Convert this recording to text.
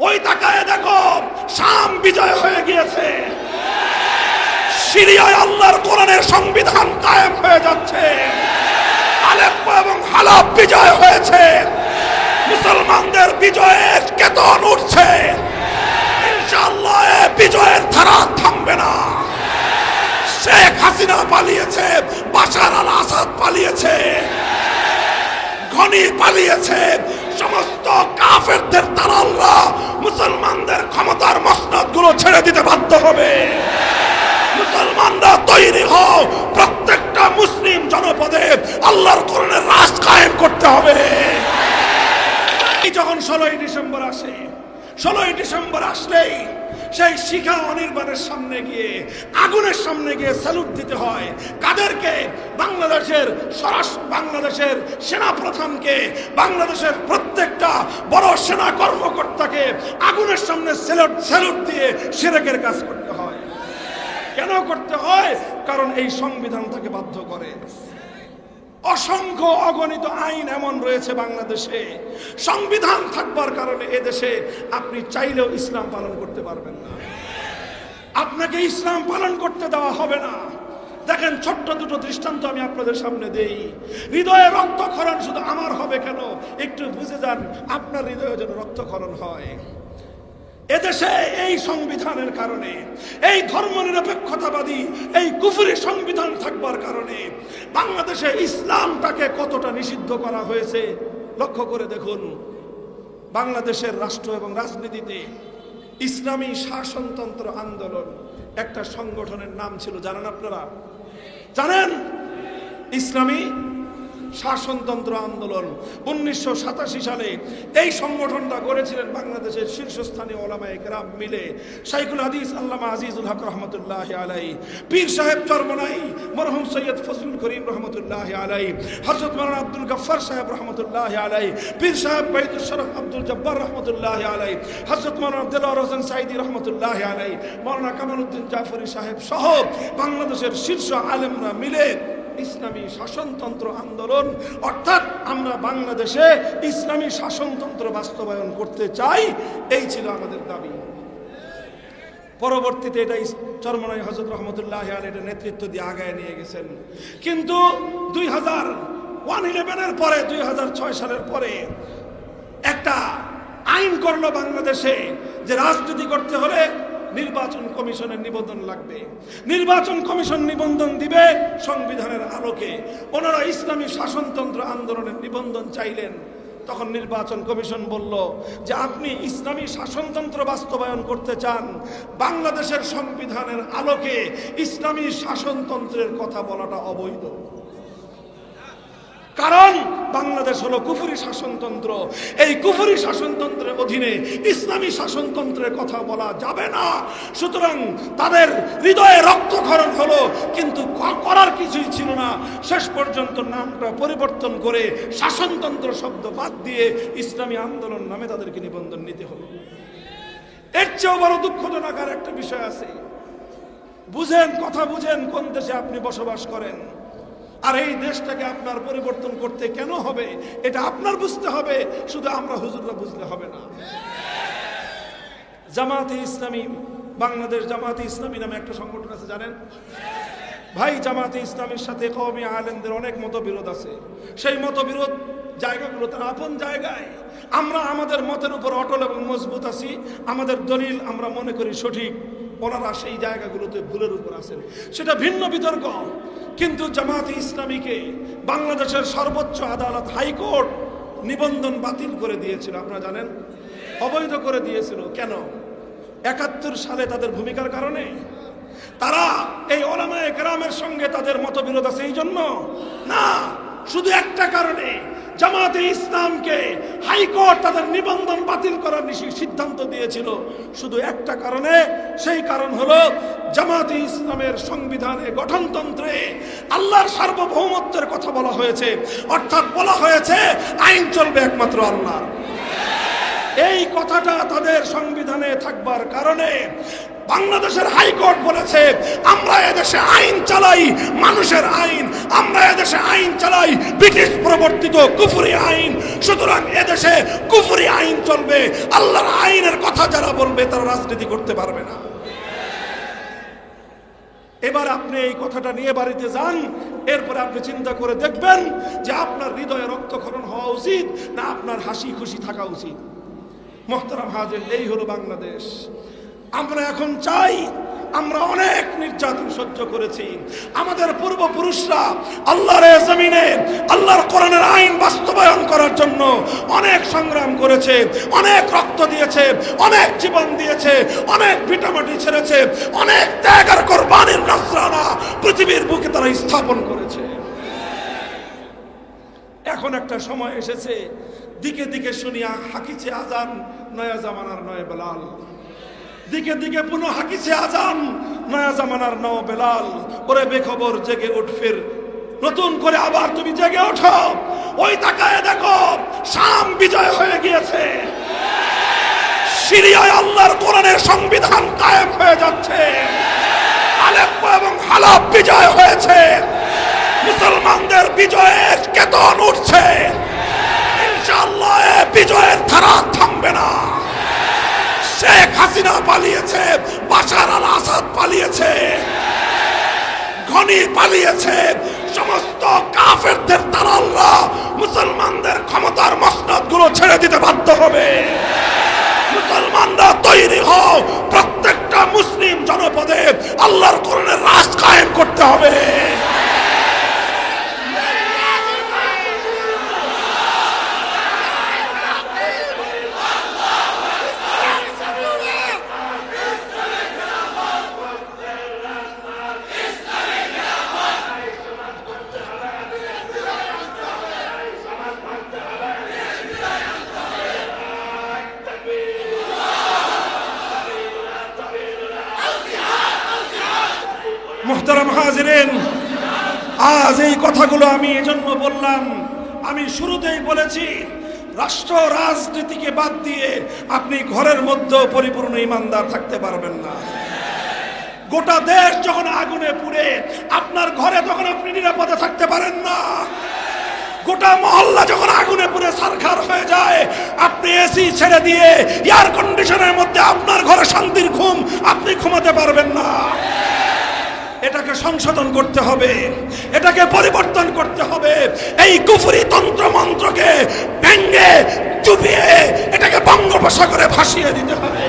ওই তাকায় দেখো, শাম বিজয় হয়ে গিয়েছে। সিরিয়ায় আল্লাহর কোরআনের সংবিধান কায়েম হয়ে যাচ্ছে। আলেপ্পো এবং হালাব বিজয় হয়েছে। মুসলমানদের বিজয়ের কেতন উঠছে। ইনশাআল্লাহ বিজয়ের ধারা থামবে না। শেখ হাসিনা পালিয়েছে, বাশার আল আসাদ পালিয়েছে, ঘনি পালিয়েছে। সমস্ত কাফেরদের দালালরা মুসলমানদের ক্ষমতার মসনদগুলো ছেড়ে দিতে বাধ্য হবে মুসলমানরা তৈরি হও প্রত্যেকটা মুসলিম জনপদে আল্লাহর কোরআনের রাজ কায়েম করতে হবে। যখন ষোলোই ডিসেম্বর আসে, ষোলোই ডিসেম্বর আসলেই সেই শিখা অনির্বাণের সামনে গিয়ে, আগুনের সামনে গিয়ে স্যালুট দিতে হয়। কাদেরকে? বাংলাদেশের সরাস বাংলাদেশের সেনা প্রধানকে বাংলাদেশের প্রত্যেকটা বড় সেনা কর্মকর্তাকে আগুনের সামনে স্যালুট স্যালুট দিয়ে সেরেকের কাজ করতে হয়। কেন করতে হয়? কারণ এই সংবিধান তাকে বাধ্য করে। অসংখ্য অগণিত আইন এমন রয়েছে বাংলাদেশে। সংবিধান থাকবার কারণে এদেশে আপনি চাইলেও ইসলাম পালন করতে পারবেন না। আপনাকে ইসলাম পালন করতে দেওয়া হবে না। দেখেন, ছোট্ট দুটো দৃষ্টান্ত আমি আপনাদের সামনে দেই। হৃদয়ে রক্তক্ষরণ শুধু আমার হবে কেন? একটু বুঝে যান, আপনার হৃদয়ে যেন রক্তক্ষরণ হয়। এদেশে এই সংবিধানের কারণে, এই ধর্মনিরপেক্ষতাবাদী, এই কুফুরি সংবিধান থাকবার কারণে বাংলাদেশে ইসলামটাকে কতটা নিষিদ্ধ করা হয়েছে, লক্ষ্য করে দেখুন। বাংলাদেশের রাষ্ট্র এবং রাজনীতিতে ইসলামী শাসনতন্ত্র আন্দোলন একটা সংগঠনের নাম ছিল, জানেন আপনারা? জানেন? ইসলামী শাসনতন্ত্র আন্দোলন উনিশশো সাতাশি সালে এই সংগঠনটা গড়েছিলেন বাংলাদেশের শীর্ষস্থানীয় ওলামায়ে কেরাম মিলে। শাইখুল হাদিস আল্লামা আজিজুল হক রহমতুল্লাহ আলাই পীর সাহেব চরমনাই, মরহুম সৈয়দ ফজলুল করিম রহমতুল্লাহ আলাই হজরত মারান আব্দুল গফ্ফার সাহেব রহমতুল্লাহ আলাই পীর সাহেব শরফ আব্দুল জব্বার রহমতুল্লাহ আলাই হজরত মারান আব্দুল্লাহ হোসেন সাইদি রহমতুল্লাহ আলাই মৌলানা কামালউদ্দিন জাফরি সাহেব সহ বাংলাদেশের শীর্ষ আলেমরা মিলে ইসলামী শাসনতন্ত্র আন্দোলন, অর্থাৎ আমরা বাংলাদেশে ইসলামী শাসনতন্ত্র বাস্তবায়ন করতে চাই, এই ছিল আমাদের দাবি। পরবর্তীতে এটা চরমনাই হজরত রহমতুল্লাহ আল এটা নেতৃত্ব দিয়ে আগায় নিয়ে গেছেন। কিন্তু দুই হাজার ওয়ান ইলেভেনের পরে, দুই হাজার ছয় সালের পরে একটা আইন করল বাংলাদেশে যে রাজনীতি করতে হলে নির্বাচন কমিশনের নিবন্ধন লাগবে। নির্বাচন কমিশন নিবন্ধন দিবে সংবিধানের আলোকে। ওনারা ইসলামী শাসনতন্ত্র আন্দোলনের নিবন্ধন চাইলেন। তখন নির্বাচন কমিশন বলল যে আপনি ইসলামী শাসনতন্ত্র বাস্তবায়ন করতে চান, বাংলাদেশের সংবিধানের আলোকে ইসলামী শাসনতন্ত্রের কথা বলাটা অবৈধ। কারণ বাংলাদেশ হলো কুফুরি শাসনতন্ত্র। এই কুফুরি শাসনতন্ত্রের অধীনে ইসলামী শাসনতন্ত্রের কথা বলা যাবে না। সুতরাং তাদের হৃদয়ে রক্তক্ষরণ হলো, কিন্তু করার কিছুই ছিল না। শেষ পর্যন্ত নামটা পরিবর্তন করে শাসনতন্ত্র শব্দ বাদ দিয়ে ইসলামী আন্দোলন নামে তাদেরকে নিবন্ধন নিতে হলো। এর চেয়েও বড় দুঃখজনক আর একটা বিষয় আছে। বুঝেন, কথা বুঝেন, কোন দেশে আপনি বসবাস করেন? আর এই দেশটাকে আপনার পরিবর্তন করতে কেন হবে? এটা আপনার বুঝতে হবে, শুধু আমরা হুজুররা বুঝলে হবে না। জামাতে ইসলামী, বাংলাদেশ জামাতে ইসলামী নামে একটা সংগঠন আছে, জানেন? ভাই জামাতে ইসলামের সাথে কওমি আলেমদের অনেক মতবিরোধ আছে। সেই মতবিরোধ জায়গাগুলো তার আপন জায়গায়। আমরা আমাদের মতের উপর অটল এবং মজবুত আছি। আমাদের দলিল আমরা মনে করি সঠিক। ওনারা সেই জায়গাগুলোতে ভুলের উপর আছেন। সেটা ভিন্ন বিতর্ক। কিন্তু জামাতে ইসলামীকে বাংলাদেশের সর্বোচ্চ আদালত হাইকোর্ট নিবন্ধন বাতিল করে দিয়েছিল। আপনারা জানেন? অবৈধ করে দিয়েছিল। কেন? একাত্তর সালে তাদের ভূমিকার কারণে। তারা এই ওলামায়ে কেরামের সঙ্গে তাদের মতবিরোধ আছে, এই জন্য? না, শুধু একটা কারণে। জামাতে ইসলামকে হাইকোর্ট তাদের নিবন্ধন বাতিল করার সিদ্ধান্ত দিয়েছিল। শুধু একটা কারণে, সেই কারণ হলো জামাতে ইসলামের সংবিধানে গঠনতন্ত্রে আল্লাহর সার্বভৌমত্বের কথা বলা হয়েছে। অর্থাৎ বলা হয়েছে, আইন চলবে একমাত্র আল্লাহ। এই কথাটা তাদের সংবিধানে থাকবার কারণে বাংলাদেশের হাইকোর্ট বলেছে, আমরা এদেশে আইন চালাই, মানুষের আইন। আমরা এদেশে আইন চালাই, ব্রিটিশ প্রবর্তিত কুফরি আইন। সুতরাং এদেশে কুফরি আইন চলবে। আল্লাহর আইনের কথা যারা বলবে, তারা রাজনীতি করতে পারবে না। এবার আপনি এই কথাটা নিয়ে বাড়িতে যান, এরপরে আপনি চিন্তা করে দেখবেন যে আপনার হৃদয়ে রক্তক্ষরণ হওয়া উচিত না আপনার হাসি খুশি থাকা উচিত। মোহতারাম হাজির এই হলো বাংলাদেশ। আমরা এখন চাই, আমরা অনেক নির্যাতন সহ্য করেছি। আমাদের পূর্বপুরুষরা আল্লাহর জমিনে, আল্লাহর কোরআনের আইন বাস্তবায়ন করার জন্য অনেক সংগ্রাম করেছে, অনেক রক্ত দিয়েছে, অনেক জীবন দিয়েছে, অনেক ভিটামাটি ছেড়েছে, অনেক ত্যাগ আর কোরবানির নসরানা পৃথিবীর বুকে তারা স্থাপন করেছে। এখন একটা সময় এসেছে, দিকে দিকে শুনিয়া হাকিছে আজান, নয়া জামানার নয় বেলাল। দিকে দিকে পুনঃ হাকিছে আজান। নয়া জামানার নও বেলাল, ওরে বেখবর জেগে উঠ ফির। নতুন করে আবার তুমি জেগে ওঠো। ওই তাকায় দেখো, শাম বিজয় হয়ে গিয়েছে। সিরিয়ায় আল্লাহর কোরআনের সংবিধান কায়েম হয়ে যাচ্ছে। আলেপ্পো এবং হালাপ বিজয় হয়েছে। মুসলমানদের বিজয়ের কেতন উঠছে। ইনশাআল্লাহ বিজয়ের ধারা থামবে না। শেখ হাসিনা পালিয়েছে, বাশার আল আসাদ পালিয়েছে, ঘনি পালিয়েছে, সমস্ত কাফেরদের দালালরা মুসলমানদের ক্ষমতার মসনদগুলো ছেড়ে দিতে বাধ্য হবে। মুসলমানরা তৈরি হও, প্রত্যেকটা মুসলিম জনপদে আল্লাহর কোরআনের রাজ কায়েম করতে হবে মোহতারাম হাজিরেন আজ এই কথাগুলো আমি এজন্য বললাম। আমি শুরুতেই বলেছি, রাষ্ট্র রাজনীতিকে বাদ দিয়ে আপনি ঘরের মধ্যেও পরিপূর্ণ ইমানদার থাকতে পারবেন না। গোটা দেশ যখন আগুনে পুড়ে, আপনার ঘরে তখন আপনি নিরাপদে থাকতে পারেন না। গোটা মহল্লা যখন আগুনে পুড়ে সারখার হয়ে যায়, আপনি এসি ছেড়ে দিয়ে এয়ার কন্ডিশনের মধ্যে আপনার ঘরে শান্তির ঘুম আপনি ঘুমাতে পারবেন না। এটাকে সংশোধন করতে হবে, এটাকে পরিবর্তন করতে হবে। এই কুফুরি তন্ত্র মন্ত্রকে ভেঙ্গে চুপিয়ে এটাকে বঙ্গোপসাগরে ভাসিয়ে দিতে হবে।